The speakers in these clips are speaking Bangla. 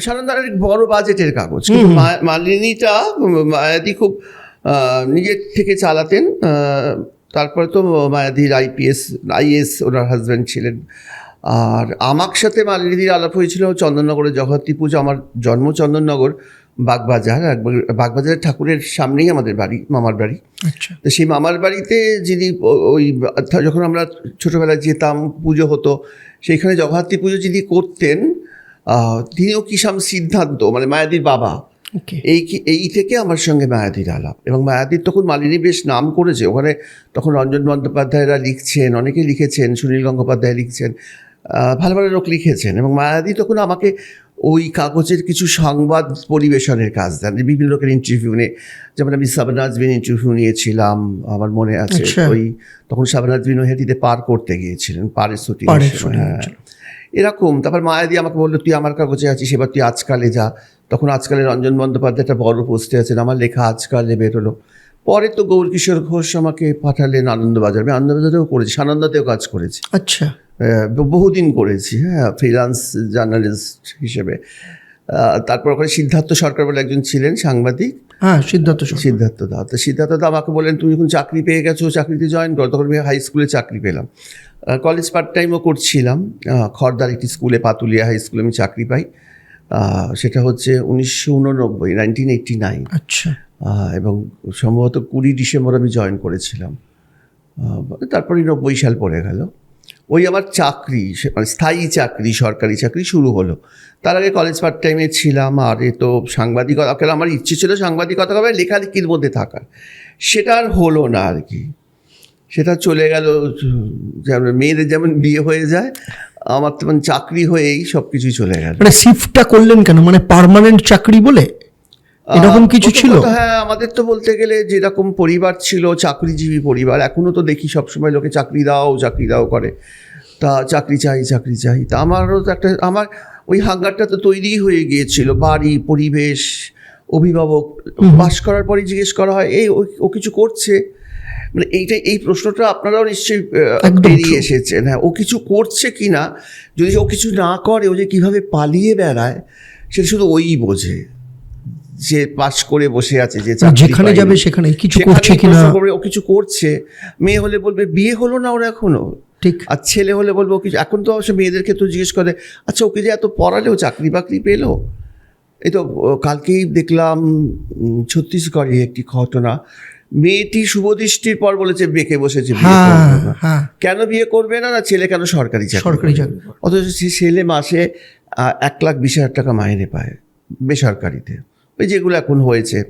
সাধারণত এক বড় বাজেটের কাগজ। কিন্তু মালিনীটা মায়াদি খুব নিজের থেকে চালাতেন তারপরে তো মায়াদির আইপিএস আইএস ওনার হাজব্যান্ড ছিলেন। আর আমার সাথে মালিনীদির আলাপ হয়েছিল চন্দননগরের জগত্রী পুজো আমার জন্ম চন্দননগর বাগবাজার একবার- বাগবাজারের ঠাকুরের সামনেই আমাদের বাড়ি মামার বাড়ি। আচ্ছা। তো সেই মামার বাড়িতে যিনি ওই যখন আমরা ছোটোবেলায় যেতাম পুজো হতো সেইখানে জগদ্ধাত্রী পুজো যিনি করতেন তিনিও কিসাম সিদ্ধান্ত মানে মায়াদির বাবা। এই এই থেকে আমার সঙ্গে মায়াদির আলাপ। এবং মায়াদির তখন মালিনী বেশ নাম করেছে। ওখানে তখন রঞ্জন বন্দ্যোপাধ্যায়রা লিখছেন অনেকে লিখেছেন সুনীল গঙ্গোপাধ্যায় লিখছেন ভালো ভালো লোক লিখেছেন। এবং মায়াদি তখন আমাকে ওই কাগজের কিছু সংবাদ পরিবেশনের কাজ দেন। বিভিন্ন লোকের ইন্টারভিউ নিয়ে। যেমন আমি সাবনাজবিন ইন্টারভিউ নিয়েছিলাম আমার মনে আছে আচ্ছা। ওই তখন সাবনাজবিন হেঁটিতে পার করতে গিয়েছিলেন পাড়ের শুটিং হ্যাঁ। এরকম। তারপর মায়া দিয়ে আমাকে বলল তুই আমার কাগজে আছিস এবার তুই আজকালে যা। তখন আজকালে রঞ্জন বন্দ্যোপাধ্যায় একটা বড় পোস্টে আছেন আমার লেখা আজকালে বেরোলো। পরে তো গৌরকিশোর ঘোষ আমাকে পাঠালেন আনন্দবাজার। আমি আনন্দবাজারেও করেছি সানন্দাতেও কাজ করেছি। আচ্ছা। বহুদিন করেছি হ্যাঁ ফ্রিলান্স জার্নালিস্ট হিসেবে। তারপর ওখানে সিদ্ধার্থ সরকার বলে একজন ছিলেন সাংবাদিক। হ্যাঁ সিদ্ধার্থ সিদ্ধার্থ দা তো সিদ্ধার্থ দা আমাকে বললেন তুমি যখন চাকরি পেয়ে গেছো চাকরিতে জয়েন করো। তখন আমি হাই স্কুলে চাকরি পেলাম। কলেজ পার্ট টাইমও করছিলাম। খড়দার একটি স্কুলে পাতুলিয়া হাই স্কুলে আমি চাকরি পাই। সেটা হচ্ছে উনিশশো উননব্বই নাইনটিন এইটটি নাইন আচ্ছা এবং সম্ভবত কুড়ি ডিসেম্বর আমি জয়েন করেছিলাম। তারপরে নব্বই সাল পড়ে গেল। ওই আমার চাকরি মানে স্থায়ী চাকরি, সরকারি চাকরি শুরু হলো। তার আগে কলেজ পার্ট টাইমে ছিলাম, আর এ তো সাংবাদিকতা, কেন আমার ইচ্ছে ছিল সাংবাদিকতা হবে লেখালেখির মধ্যে থাকার। সেটা আর হলো না আর কি। সেটা চলে গেল, যেমন মেয়েদের যেমন বিয়ে হয়ে যায়, আমার তেমন চাকরি হয়েই সব কিছুই চলে গেল। মানে শিফটটা করলেন কেন? মানে পার্মানেন্ট চাকরি বলে? এরকম কিছু ছিল? হ্যাঁ আমাদের তো বলতে গেলে যেরকম পরিবার ছিল চাকরিজীবী পরিবার এখনও তো দেখি সবসময় লোকে চাকরি দাও চাকরি দাও করে। তা চাকরি চাই চাকরি চাই। তা আমারও তো একটা আমার ওই হাঙ্গারটা তো তৈরি হয়ে গিয়েছিল। বাড়ি পরিবেশ অভিভাবক বাস করার পরে জিজ্ঞেস করা হয় এই ও- কিছু করছে? মানে এইটা এই প্রশ্নটা আপনারাও নিশ্চয়ই true. এসেছেন। হ্যাঁ ও কিছু করছে কি না যদি ও কিছু না করে ও যে কীভাবে পালিয়ে বেড়ায় সেটা শুধু ওই বোঝে। যে পাশ করে বসে আছে যে যেখানে যাবে সেখানে কিছু করছে কিনা? ও কিছু করছে। মেয়ে হলে বলবে বিয়ে হলো না ওর এখনও। ঠিক। আর ছেলে হলে বলব কিছু এখন তো অবশ্য মেয়েদের ক্ষেত্রে জিজ্ঞেস করে আচ্ছা ওকে যে এত পড়ালেও চাকরি বাকরি পেল? এই তো কালকেই দেখলাম ছত্তিশগড়ে একটি ঘটনা। মেয়েটি শুভদৃষ্টির পর বলেছে বেঁকে বসেছে হ্যাঁ হ্যাঁ। কেন বিয়ে করবে না? না ছেলে কেন সরকারি চাকরি সরকারি চাকরি অথচ সে ছেলে মাসে এক লাখ বিশ হাজার টাকা মাইনে পায় বেসরকারিতে। ওই যেগুলো এখন হয়েছে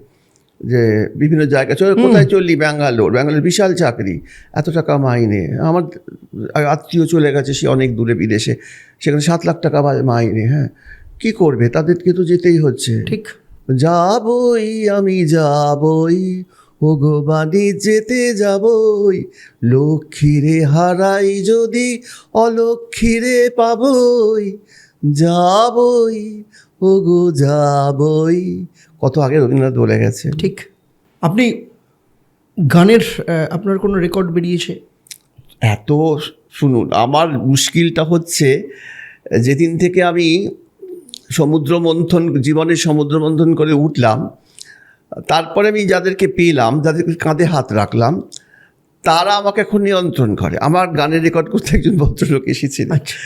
যে বিভিন্ন জায়গায় চল কোথায় চললি? ব্যাঙ্গালোর ব্যাঙ্গালোর বিশাল চাকরি এত টাকা মাইনে আমার আত্মীয় চলে গেছে সে অনেক দূরে বিদেশে সেখানে সাত লাখ টাকা মাইনে হ্যাঁ। কি করবে? তাদেরকে তো যেতেই হচ্ছে। ঠিক। যাবই আমি যাবই ওগো বাড়ি যেতে যাবই। লক্ষ্মীরে হারাই যদি অলক্ষ্মীরে পাবই। যাবই ওগো যাবই। কত আগে রবীন্দ্রনাথ বলে গেছে। ঠিক। আপনি গানের আপনার কোনো রেকর্ড বেরিয়েছে? এত শুনুন আমার মুশকিলটা হচ্ছে যেদিন থেকে আমি সমুদ্র মন্থন জীবনের সমুদ্র মন্থন করে উঠলাম তারপরে আমি যাদেরকে পেলাম যাদেরকে কাঁধে হাত রাখলাম তারা আমাকে এখন নিয়ন্ত্রণ করে। আমার গানের রেকর্ড করতে একজন ভদ্রলোক এসেছিলেন। আচ্ছা।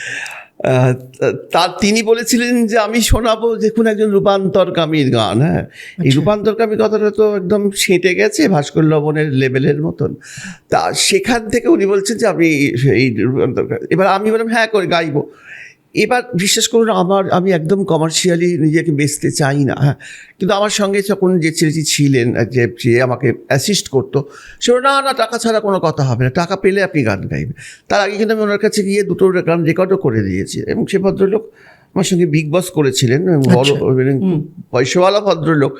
তা তিনি বলেছিলেন যে আমি শোনাবো যে দেখুন একজন রূপান্তরকামীর গান হ্যাঁ? এই রূপান্তরকামী কথাটা তো একদম সেঁটে গেছে ভাস্কর লবণের লেভেলের মতন। তা সেখান থেকে উনি বলছেন যে আমি এই রূপান্তর এবার আমি বললাম হ্যাঁ করে গাইবো। এবার বিশ্বাস করুন আমার আমি একদম কমার্শিয়ালি নিজেকে বেচতে চাই না হ্যাঁ। কিন্তু আমার সঙ্গে যখন যে ছেলেটি ছিলেন যে যে আমাকে অ্যাসিস্ট করতো সে না না টাকা ছাড়া কোনো কথা হবে না টাকা পেলে আপনি গান গাইবেন। তার আগে কিন্তু আমি ওনার কাছে গিয়ে দুটো গান রেকর্ডও করে দিয়েছি এবং সে ভদ্রলোক আমার সঙ্গে বিগ বস করেছিলেন এবং বড় মানে পয়সাওয়ালা ভদ্রলোক।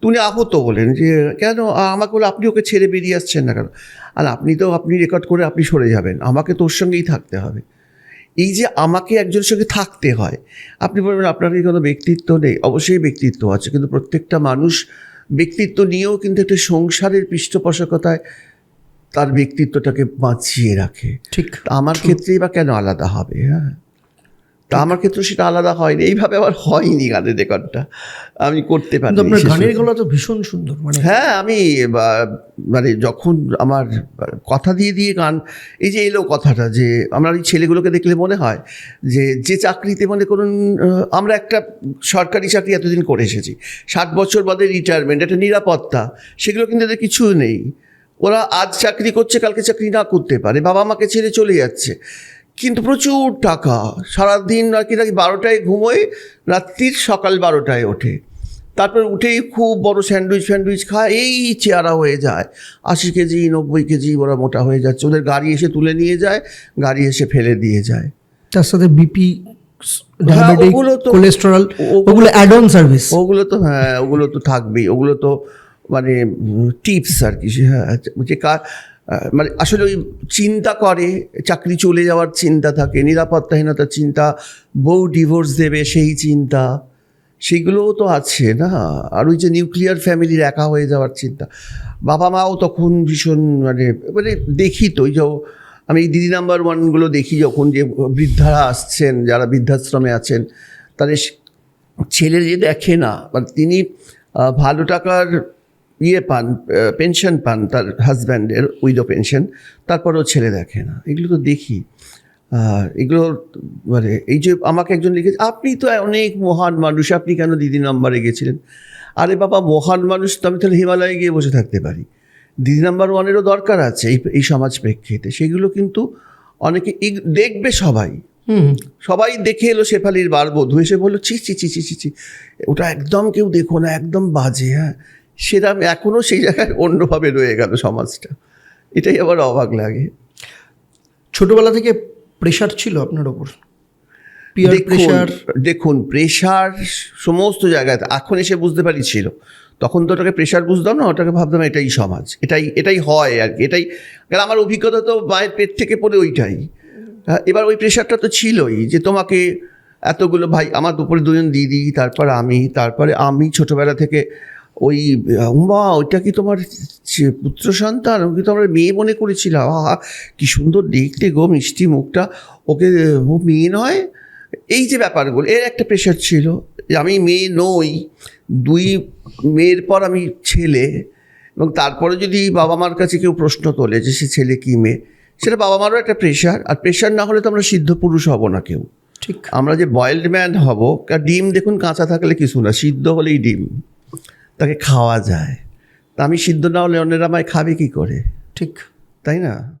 তুমি আহত বলেন যে কেন? আমাকে বলে আপনি ওকে ছেড়ে বেরিয়ে আসছেন না কেন? আর আপনি তো আপনি রেকর্ড করে আপনি সরে যাবেন আমাকে তোর সঙ্গেই থাকতে হবে। এই যে আমাকে একজনের সঙ্গে থাকতে হয় আপনি বলবেন আপনার কি কোনো ব্যক্তিত্ব নেই? অবশ্যই ব্যক্তিত্ব আছে কিন্তু প্রত্যেকটা মানুষ ব্যক্তিত্ব নিয়েও কিন্তু একটা সংসারের পৃষ্ঠপোষকতায় তার ব্যক্তিত্বটাকে বাঁচিয়ে রাখে। ঠিক আমার ক্ষেত্রেই বা কেন আলাদা হবে হ্যাঁ? তা আমার ক্ষেত্রে সেটা আলাদা হয়নি। এইভাবে আবার হয়নি গানের রেকর্ডটা আমি করতে পারি আপনার গানের গলা তো ভীষণ সুন্দর মানে হ্যাঁ আমি মানে যখন আমার কথা দিয়ে দিয়ে গান এই যে এলো কথাটা যে আমরা এই ছেলেগুলোকে দেখলে মনে হয় যে যে চাকরিতে মনে করুন আমরা একটা সরকারি চাকরি এতদিন করে এসেছি। ষাট বছর বাদে রিটায়ারমেন্ট একটা নিরাপত্তা সেগুলো কিন্তু এদের কিছু নেই। ওরা আজ চাকরি করছে কালকে চাকরি না করতে পারে। বাবা মাকে ছেড়ে চলে যাচ্ছে। কিন্তু প্রচুর টাকা। সারাদিন আর কি নাকি বারোটায় ঘুমোয় রাত্রির সকাল বারোটায় ওঠে। তারপর উঠেই খুব বড় স্যান্ডউইচ ফ্যান্ডউইচ খায় এই চেয়ারা হয়ে যায়। আশি কেজি নব্বই কেজি ওরা মোটা হয়ে যাচ্ছে। ওদের গাড়ি এসে তুলে নিয়ে যায় গাড়ি এসে ফেলে দিয়ে যায়। তার সাথে বিপি ডায়াবেটিক ওগুলো তো- কোলেস্টেরল ওগুলো- অ্যাড অন সার্ভিস ওগুলো তো হ্যাঁ ওগুলো তো থাকবেই। ওগুলো তো মানে টিপস আর কি। হ্যাঁ যে কার মানে আসলে ওই চিন্তা করে, চাকরি চলে যাওয়ার চিন্তা থাকে, নিরাপত্তাহীনতার চিন্তা, বউ ডিভোর্স দেবে সেই চিন্তা, সেগুলোও তো আছে না? আর ওই যে নিউক্লিয়ার ফ্যামিলির একা হয়ে যাওয়ার চিন্তা। বাবা মাও তখন ভীষণ মানে মানে দেখি তো, ওই যে আমি দিদি নাম্বার ওয়ানগুলো দেখি যখন যে বৃদ্ধারা আসছেন, যারা বৃদ্ধাশ্রমে আছেন, তাদের ছেলে যে দেখে না মানে তিনি ভালো টাকার ইয়ে পান পেনশন পান তার হাজব্যান্ডের উইডো পেনশন তারপরেও ছেলে দেখে না। এগুলো তো দেখি। এগুলো মানে এই যে আমাকে একজন লিখেছে আপনি তো অনেক মহান মানুষ আপনি কেন দিদি নাম্বারে গেছিলেন? আরে বাবা মহান মানুষ তো আমি তাহলে হিমালয়ে গিয়ে বসে থাকতে পারি। দিদি নাম্বার ওয়ানেরও দরকার আছে এই এই সমাজ প্রেক্ষিতে। সেগুলো কিন্তু অনেকে দেখবে সবাই। হুম। সবাই দেখে এলো শেফালির বার বধূ এসে বলল ছি ছি ছি ছি ছি ছি। ওটা একদম কেউ দেখো না একদম বাজে হ্যাঁ? সেটা এখনও সেই জায়গায় অন্যভাবে রয়ে গেল সমাজটা। এটাই আবার অবাক লাগে। ছোটবেলা থেকে প্রেশার ছিল আপনার ওপর? প্রেশার দেখুন প্রেশার সমস্ত জায়গায় এখন এসে বুঝতে পারি ছিল। তখন তো ওটাকে প্রেশার বুঝতাম না ওটাকে ভাবতাম এটাই সমাজ। এটাই এটাই হয় আর কি এটাই কারণ আমার অভিজ্ঞতা তো মায়ের পেট থেকে পড়ে ওইটাই। এবার ওই প্রেশারটা তো ছিলই যে তোমাকে এতগুলো ভাই আমার উপরে দুজন দিদি তারপর আমি তারপরে আমি ছোটবেলা থেকে ওই মা ওইটা কি তোমার পুত্র সন্তান? ওকে তো আমরা মেয়ে মনে করেছিলাম আহা কি সুন্দর দেখতে গো মিষ্টি মুখটা। ওকে ও মেয়ে নয়? এই যে ব্যাপারগুলো এর একটা প্রেশার ছিল। যে আমি মেয়ে নই দুই মেয়ের পর আমি ছেলে। এবং তারপরে যদি বাবা মার কাছে কেউ প্রশ্ন তোলে যে সে ছেলে কি মেয়ে সেটা বাবা মারও একটা প্রেশার আর প্রেশার না হলে তো আমরা সিদ্ধ পুরুষ হব না কেউ। ঠিক। আমরা যে বয়েলড ম্যান হব ডিম দেখুন কাঁচা থাকলে কিছু না সিদ্ধ হলেই ডিম। তাকে খাওয়া যায়। তা আমি সিদ্ধ না হলে অন্যেরা আমায় খাবে কি করে? ঠিক। তাই না?